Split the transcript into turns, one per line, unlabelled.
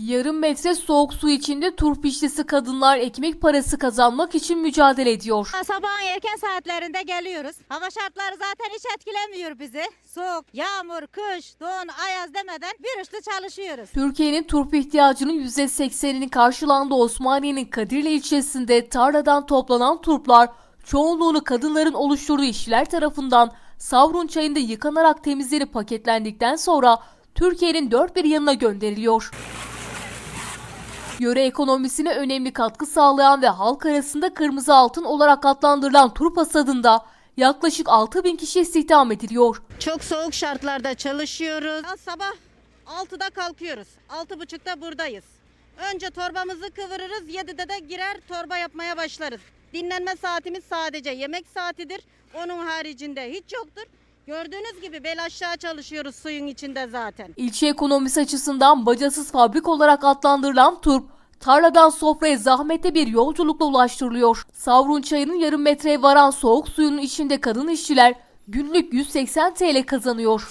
Yarım metre soğuk su içinde turp işçisi kadınlar ekmek parası kazanmak için mücadele ediyor.
Sabahın erken saatlerinde geliyoruz. Hava şartları zaten hiç etkilemiyor bizi. Soğuk, yağmur, kış, don, ayaz demeden virüslü çalışıyoruz.
Türkiye'nin turp ihtiyacının %80'inin karşılandığı Osmaniye'nin Kadirli ilçesinde tarladan toplanan turplar çoğunluğunu kadınların oluşturduğu işçiler tarafından Savrun çayında yıkanarak temizlenip paketlendikten sonra Türkiye'nin dört bir yanına gönderiliyor. Yöre ekonomisine önemli katkı sağlayan ve halk arasında kırmızı altın olarak adlandırılan turp hasadında yaklaşık 6 bin kişi istihdam ediliyor.
Çok soğuk şartlarda çalışıyoruz. Sabah 6'da kalkıyoruz. 6.30'da buradayız. Önce torbamızı kıvırırız. 7'de de girer torba yapmaya başlarız. Dinlenme saatimiz sadece yemek saatidir. Onun haricinde hiç yoktur. Gördüğünüz gibi bel aşağı çalışıyoruz suyun içinde zaten.
İlçe ekonomisi açısından bacasız fabrik olarak adlandırılan turp, tarladan sofraya zahmetli bir yolculukla ulaştırılıyor. Savrun çayının yarım metreye varan soğuk suyunun içinde kadın işçiler günlük 180 TL kazanıyor.